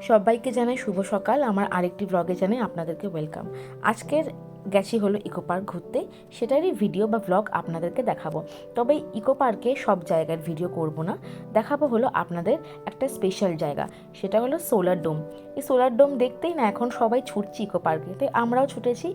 সবাইকে জানাই শুভ সকাল। আমার আরেকটি ব্লগে জানাই আপনাদেরকে ওয়েলকাম আজকের গেছি হলো ইকো পার্ক ঘুরতে। সেটারই ভিডিও বা ব্লগ আপনাদেরকে দেখাবো। তবে ইকো পার্কে সব জায়গার ভিডিও করব না। দেখাবো হলো আপনাদের একটা স্পেশাল জায়গা। সেটা হলো সোলার ডোম। এই সোলার ডোম দেখতেই না এখন সবাই ছুটছি ইকো পার্কে। তাই আমরাও ছুটেছি।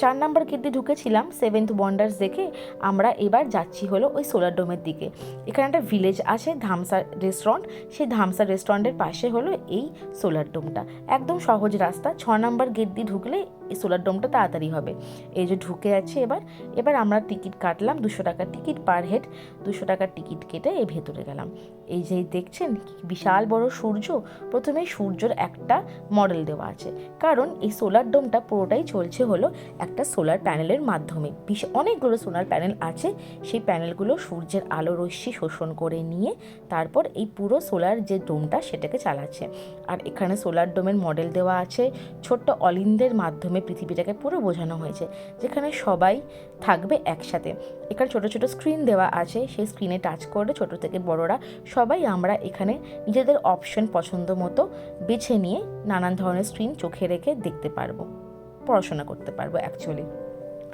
চার নাম্বার গেট দিয়ে ঢুকেছিলাম সেভেন্থ বন্ডার্স দেখে আমরা এবার যাচ্ছি হলো ওই সোলার ডোমের দিকে। এখানে একটা ভিলেজ আছে ধামসা রেস্টুরেন্ট সেই ধামসা রেস্টুরেন্টের পাশে হলো এই সোলার ডোমটা একদম সহজ রাস্তা, ছ নাম্বার গেট দিয়ে ঢুকলে এই সোলার ডোমটা তাড়াতাড়ি হবে। এই যে ঢুকে আছে এবার এবার আমরা টিকিট কাটলাম, দুশো টাকার টিকিট পার হেড, দুশো টাকার টিকিট কেটে এই ভেতরে গেলাম। এই যে দেখছেন বিশাল বড় সূর্য প্রথমে সূর্যর একটা মডেল দেওয়া আছে। কারণ এই সোলার ডোমটা পুরোটাই চলছে হলো একটা সোলার প্যানেলের মাধ্যমে। বিশ, অনেকগুলো সোলার প্যানেল আছে। সেই প্যানেলগুলো সূর্যের আলো রশ্মি শোষণ করে নিয়ে তারপর এই পুরো সোলার যে ডোমটা সেটাকে চালাচ্ছে। আর এখানে সোলার ডোমের মডেল দেওয়া আছে। ছোট্ট অলিন্দের মাধ্যমে পৃথিবীটাকে পুরো বোঝানো হয়েছে, যেখানে সবাই থাকবে একসাথে। এখানে ছোট ছোট স্ক্রিন দেওয়া আছে। সেই স্ক্রিনে টাচ করে ছোট থেকে বড়রা সবাই আমরা এখানে নিজেদের অপশন পছন্দ মতো বেছে নিয়ে নানান ধরনের স্ক্রিন চোখে রেখে দেখতে পারব। পড়াশোনা করতে পারব অ্যাকচুয়ালি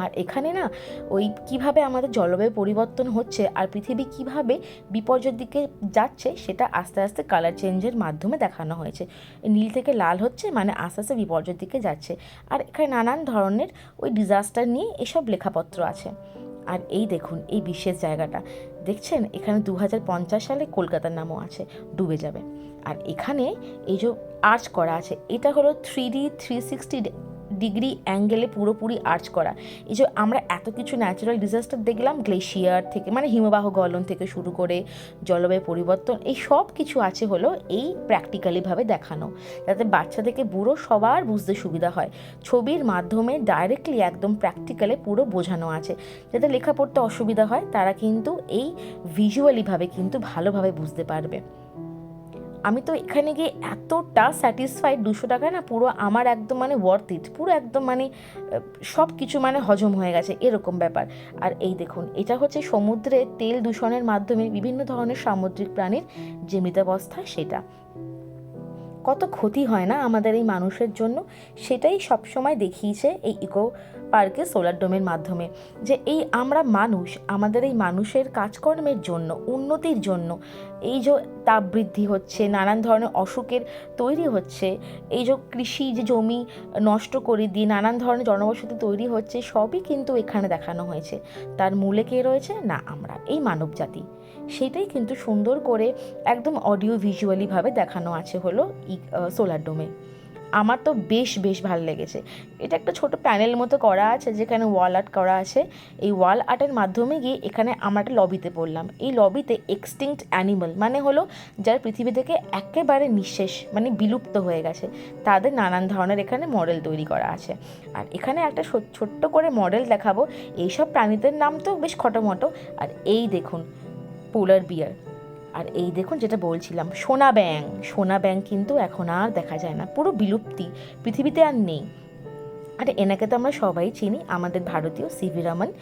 আর এখানে না, ওই কীভাবে আমাদের জলবায়ু পরিবর্তন হচ্ছে আর পৃথিবী কীভাবে বিপর্যয়ের দিকে যাচ্ছে, সেটা আস্তে আস্তে কালার চেঞ্জের মাধ্যমে দেখানো হয়েছে। নীল থেকে লাল হচ্ছে মানে আস্তে আস্তে বিপর্যয়ের দিকে যাচ্ছে। আর এখানে নানান ধরনের ওই ডিজাস্টার নিয়ে এসব লেখাপত্র আছে। আর এই দেখুন, এই বিশেষ জায়গাটা। দেখছেন? এখানে দু হাজার পঞ্চাশ সালে কলকাতার নামও আছে, ডুবে যাবে। আর এখানে এই যে আর্চ করা আছে, এটা হলো three D three sixty degree অ্যাঙ্গেলে পুরোপুরি আর্চ করা। এই যে আমরা এত কিছু ন্যাচারাল ডিজাস্টার দেখলাম, গ্লেশিয়ার থেকে মানে হিমবাহ গলন থেকে শুরু করে জলবায়ু পরিবর্তন, এই সব কিছু আছে হলো এই প্র্যাকটিক্যালিভাবে দেখানো। যাতে বাচ্চা থেকে বুড়ো সবার বুঝতে সুবিধা হয়। ছবির মাধ্যমে ডাইরেক্টলি একদম প্র্যাকটিক্যালে পুরো বোঝানো আছে। যাতে লেখা পড়তে অসুবিধা হয়, তারা কিন্তু এই ভিজুয়ালিভাবে কিন্তু ভালোভাবে বুঝতে পারবে। আমি তো এখানে গিয়ে এতটা স্যাটিসফাইড দুশো টাকা না পুরো আমার একদম মানে ওয়ার্থ ইট পুরো একদম মানে সব কিছু মানে হজম হয়ে গেছে, এরকম ব্যাপার। আর এই দেখুন, এটা হচ্ছে সমুদ্রে তেল দূষণের মাধ্যমে বিভিন্ন ধরনের সামুদ্রিক প্রাণীর যে মৃতাবস্থা সেটা। কত ক্ষতি হয় না আমাদের এই মানুষের জন্য, সেটাই সবসময় দেখিয়েছে এই ইকো পার্কে সোলার ডোমের মাধ্যমে, যে এই আমরা মানুষ, আমাদের এই মানুষের কাজকর্মের জন্য, উন্নতির জন্য, এই যে তাপ বৃদ্ধি হচ্ছে, নানান ধরনের অসুখের তৈরি হচ্ছে, এই যে কৃষি যে জমি নষ্ট করে দিয়ে নানান ধরনের জনবসতি তৈরি হচ্ছে, সবই কিন্তু এখানে দেখানো হয়েছে। তার মূলে কে রয়েছে? না, আমরা, এই মানব জাতি সেটাই কিন্তু সুন্দর করে একদম অডিও ভিজুয়ালিভাবে দেখানো আছে হলো সোলার ডোমে। আমার তো বেশ বেশ ভালো লেগেছে। এটা একটা ছোট প্যানেল মতো করা আছে, যেখানে ওয়াল আর্ট করা আছে। এই ওয়াল আর্টের মাধ্যমে গিয়ে এখানে আমরা একটা লবিতে পড়লাম। এই লবিতে এক্সটিংক্ট অ্যানিমাল মানে হলো যারা পৃথিবী থেকে একেবারে নিঃশেষ মানে বিলুপ্ত হয়ে গেছে, তাদের নানান ধরনের এখানে মডেল তৈরি করা আছে। আর এখানে একটা ছোট্ট করে মডেল দেখাবো। এইসব প্রাণীদের নাম তো বেশ খটোমটো। আর এই দেখুন, পোলার বিয়ার। আর এই দেখুন যেটা বলছিলাম, সোনা ব্যাং সোনা ব্যাং কিন্তু এখন আর দেখা যায় না, পুরো বিলুপ্তি, পৃথিবীতে আর নেই। আর, এনাকে তো আমরা সবাই চিনি, আমাদের ভারতীয় সিভি রমন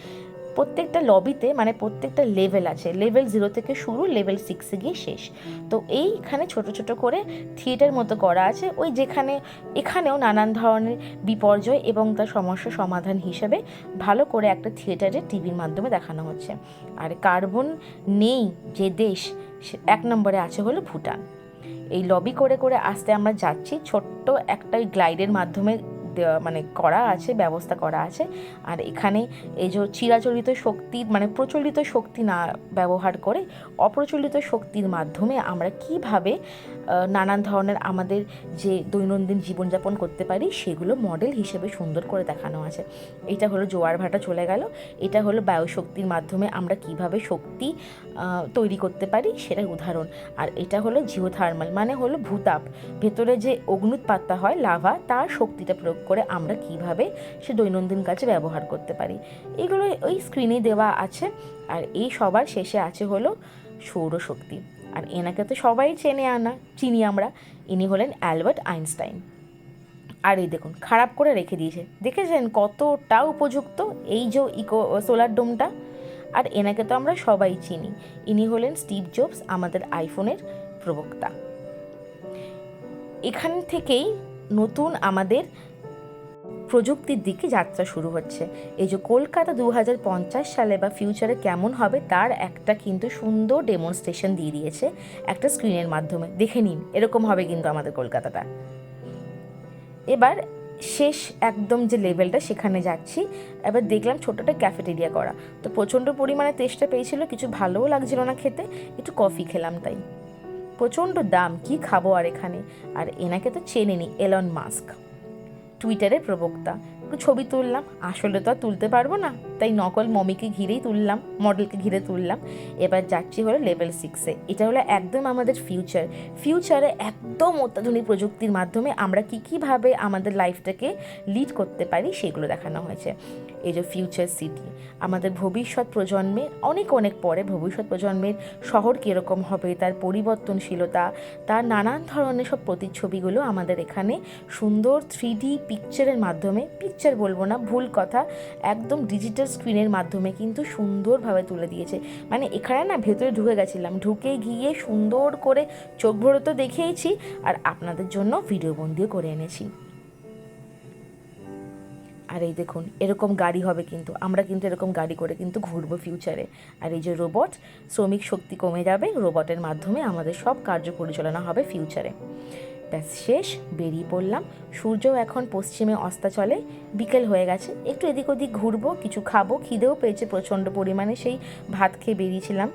প্রত্যেকটা লবিতে মানে প্রত্যেকটা লেভেল আছে। লেভেল জিরো থেকে শুরু লেভেল সিক্সে গিয়ে শেষ। তো এইখানে ছোট ছোট করে থিয়েটার মতো করা আছে, ওই যেখানে, এখানেও নানান ধরনের বিপর্যয় এবং তার সমস্যা সমাধান হিসেবে ভালো করে একটা থিয়েটারে টিভির মাধ্যমে দেখানো হচ্ছে। আর কার্বন নেই যে দেশ এক নম্বরে আছে হলো ভুটান। এই লবি করে করে আসতে আমরা যাচ্ছি, ছোট্ট একটা গ্লাইডের মাধ্যমে দেওয়া- মানে করা আছে, ব্যবস্থা করা আছে। আর এখানে এই যে চিরাচরিত শক্তির মানে প্রচলিত শক্তি না ব্যবহার করে অপ্রচলিত শক্তির মাধ্যমে আমরা কীভাবে নানান ধরনের আমাদের যে দৈনন্দিন জীবনযাপন করতে পারি, সেগুলো মডেল হিসেবে সুন্দর করে দেখানো আছে। এটা হলো জোয়ার ভাটা চলে গেল। এটা হলো বায়ুশক্তির মাধ্যমে আমরা কীভাবে শক্তি তৈরি করতে পারি সেটার উদাহরণ। আর এটা হলো জিওথার্মাল মানে হলো ভূতাপ। ভেতরে যে অগ্নুৎপাতটা হয়, লাভা, তার শক্তিটা প্রয়োগ করে আমরা কীভাবে সে দৈনন্দিন কাজে ব্যবহার করতে পারি। এগুলো ওই স্ক্রিনে দেওয়া আছে। আর এই সবার শেষে আছে হলো সৌরশক্তি। আর এনাকে তো সবাই চেনে আনা, চিনি আমরা। ইনি হলেন অ্যালবার্ট আইনস্টাইন। আর এই দেখুন, খারাপ করে রেখে দিয়েছে। দেখেছেন কতটা উপযুক্ত এই যে ইকো, সোলার ডোমটা? আর এনাকে তো আমরা সবাই চিনি। ইনি হলেন স্টিভ জবস, আমাদের আইফোনের প্রবক্তা। এখান থেকেই নতুন আমাদের প্রযুক্তির দিকে যাত্রা শুরু হচ্ছে। এই যে কলকাতা দু হাজার পঞ্চাশ সালে বা ফিউচারে কেমন হবে, তার একটা কিন্তু সুন্দর ডেমনস্ট্রেশন দিয়ে দিয়েছে একটা স্ক্রিনের মাধ্যমে। দেখে নিন, এরকম হবে কিন্তু আমাদের কলকাতাটা। এবার শেষ একদম যে লেভেলটা সেখানে যাচ্ছি। এবার দেখলাম ছোট একটা ক্যাফেটেরিয়া করা। তো প্রচণ্ড পরিমাণে তেষ্টা পেয়েছিল, কিছু ভালোও লাগছিল না খেতে, একটু কফি খেলাম তাই। প্রচণ্ড দাম, কি খাব আর এখানে? আর এনাকে তো চেনে নি এলন মাস্ক টুইটারের প্রবক্তা। একটু ছবি তুললাম আসলে তো আর তুলতে পারব না। তাই নকল মমিকে ঘিরেই তুললাম, মডেলকে ঘিরে তুললাম। এবার যাচ্ছি হলো লেভেল সিক্সে এটা হলো একদম আমাদের ফিউচার ফিউচারে একদম অত্যাধুনিক প্রযুক্তির মাধ্যমে আমরা কী কীভাবে আমাদের লাইফটাকে লিড করতে পারি সেগুলো দেখানো হয়েছে। এই যে ফিউচার সিটি আমাদের ভবিষ্যৎ প্রজন্মে, অনেক অনেক পরে ভবিষ্যৎ প্রজন্মের শহর কীরকম হবে, তার পরিবর্তনশীলতা, তার নানান ধরনের সব প্রতিচ্ছবিগুলো আমাদের এখানে সুন্দর থ্রি পিকচারের মাধ্যমে পিকচার বলব না, ভুল কথা, একদম ডিজিটাল স্ক্রিনের মাধ্যমে কিন্তু সুন্দরভাবে তুলে দিয়েছে। মানে এখানে না ভেতরে ঢুকে গেছিলাম। ঢুকে গিয়ে সুন্দর করে চোখ ভরে তো দেখেইছি আর আপনাদের জন্য ভিডিও বন্দিও করে এনেছি। আর এই দেখুন, এরকম গাড়ি হবে কিন্তু। আমরা কিন্তু এরকম গাড়ি করে কিন্তু ঘুরবো ফিউচারে আর এই যে রোবট শ্রমিক শক্তি কমে যাবে। রোবটের মাধ্যমে আমাদের সব কার্য পরিচালনা হবে ফিউচারে ব্যাস শেষ, বেরিয়ে পড়লাম। সূর্য এখন পশ্চিমে অস্তা চলে বিকেল হয়ে গেছে। একটু এদিক ওদিক ঘুরবো, কিছু খাব, খিদেও পেয়েছে প্রচণ্ড পরিমাণে, সেই ভাত খেয়ে বেরিয়েছিলাম।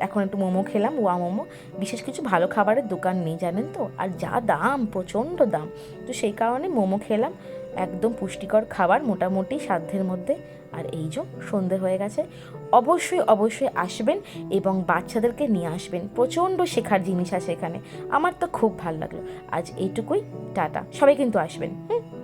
এখন একটু মোমো খেলাম, ওয়া মোমো। বিশেষ কিছু ভালো খাবারের দোকান নেই, জানেন তো? আর যা দাম, প্রচণ্ড দাম। তো সেই কারণে মোমো খেলাম। একদম পুষ্টিকর খাবার মোটামুটি সাধ্যের মধ্যে। আর এই যে সন্ধে হয়ে গেছে, অবশ্যই অবশ্যই আসবেন এবং বাচ্চাদেরকে নিয়ে আসবেন। প্রচণ্ড শেখার জিনিস আছে এখানে। আমার তো খুব ভালো লাগল। আজ এইটুকুই, টাটা। সবাই কিন্তু আসবেন, হুম?